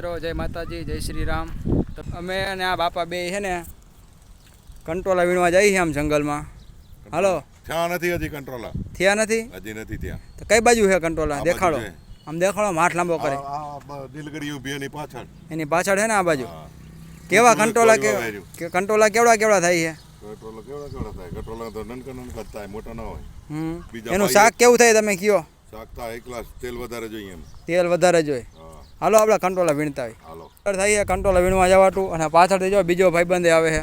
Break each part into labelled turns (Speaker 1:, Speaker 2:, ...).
Speaker 1: મિત્રો જય માતાજી જય શ્રી રામ અમે અને આ બાપા બે છે ને કંટ્રોલા વીણવા જઈએ આમ જંગલમાં. હાલો.
Speaker 2: થયા નથી હજી કંટ્રોલા.
Speaker 1: થયા નથી?
Speaker 2: હજી નથી થયા
Speaker 1: તો કઈ બાજુ છે
Speaker 2: કંટ્રોલા?
Speaker 1: દેખાડો. આમ દેખાડો માઠ લાંબો કરે.
Speaker 2: નીલગીરી ઊભી એની પાછળ.
Speaker 1: એની પાછળ છે ને આ બાજુ? કેવા
Speaker 2: કંટ્રોલા
Speaker 1: કે કંટ્રોલા કેવડા કેવડા થાય છે?
Speaker 2: કંટ્રોલા કેવડા કેવડા થાય? કંટ્રોલા તો નનકા નનકા થાય મોટા ના હોય.
Speaker 1: હમ. એનું શાક કેવું થાય તમે કયો?
Speaker 2: શાક થાય એક ગ્લાસ તેલ વધારે જોઈએ એમ.
Speaker 1: તેલ વધારે જોઈએ. હાલો આપણે કંટોલા વીણતા હોય. છે કંટોલા વીણવા જવાતું અને પાછળથી જો બીજો ભાઈબંધ આવે છે.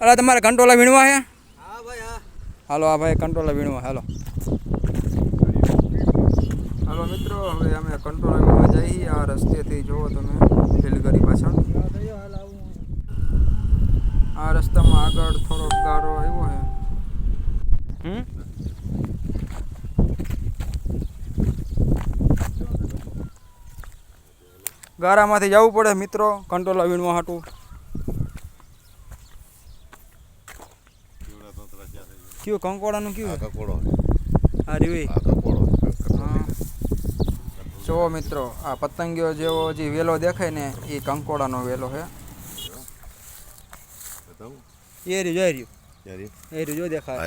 Speaker 1: અરે તમારે કંટોલા વીણવા છે? હાલો આ ભાઈ કંટોલા વીણવા હાલો. હાલો મિત્રો હવે અમે કંટોલા વીણવા જઈએ આ રસ્તેથી જુઓ તમે રેલગાડી પાછળ. આ રસ્તામાં આગળ થોડોક ગારો આવ્યો છે. હમ? ગારામાંથી જવું પડે મિત્રો. કંટોલા વીણવા હાટું.
Speaker 2: ક્યાં
Speaker 1: કંકોડાનું? કયું?
Speaker 2: કંકોડો.
Speaker 1: આ રીવી. જુઓ મિત્રો આ પતંગીઓ જેવો જે વેલો દેખાય ને એ કંકોડાનો વેલો છે એ રહ્યું જોઈ રહ્યું. એ રહ્યું? જો દેખાય.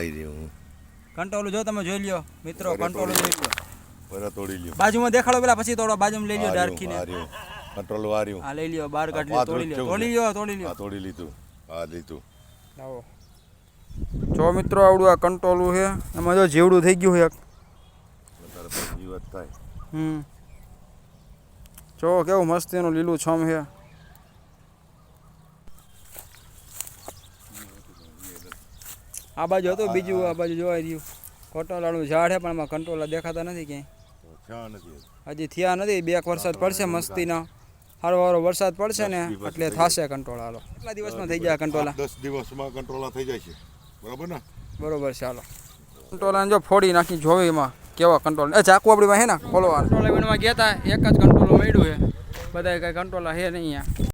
Speaker 1: કંટોલું જો તમે જોઈ લ્યો. મિત્રો. કંટોલું જોઈ લ્યો. બાજુમાં દેખાડો પેલા પછી તોડો. બાજુમાં લઈ લ્યો ડાર્કીને
Speaker 2: કંટ્રોલ વાર્યું.
Speaker 1: આ લઈ લ્યો બાર કાઢ લ્યો તોડી લ્યો તોડી લ્યો તોડી
Speaker 2: આ
Speaker 1: લ્યો
Speaker 2: તોડી લીધું. આ લીધું.
Speaker 1: આવો. જો મિત્રો આવડું આ કંટ્રોલ છે એમાં જો જીવડું થઈ ગયું છે. એક
Speaker 2: જીવત થાય.
Speaker 1: હમ. જો કેવું મસ્ત એનું લીલું છમ છે. આ બાજુ હતું બીજું આ બાજુ જોવાઈ રહ્યું. કોટોલાનું ઝાડ છે પણ એમાં કંટ્રોલ દેખાતા નથી ક્યાંય. હજી થયા નથી બે એક વરસાદ પડશે મસ્તીનો. સારો હારો વરસાદ પડશે ને એટલે થશે કંટ્રોલ હાલો. કેટલા દિવસમાં થઈ ગયા
Speaker 2: કંટ્રોલ? દસ દિવસમાં કંટ્રોલા થઈ જાય છે. બરાબર ને?
Speaker 1: બરોબર છે હાલો. કંટોલાને જો ફોડી નાખી જોવી એમાં કેવા કંટ્રોલ. એ ચાકુ આપણી પાસે હે ને ખોલવા કંટ્રોલ વીણમાં ગયા હતા એક જ કંટ્રોલ મળ્યું છે. બધા કઈ કંટ્રોલા હે નહીં અહીંયા.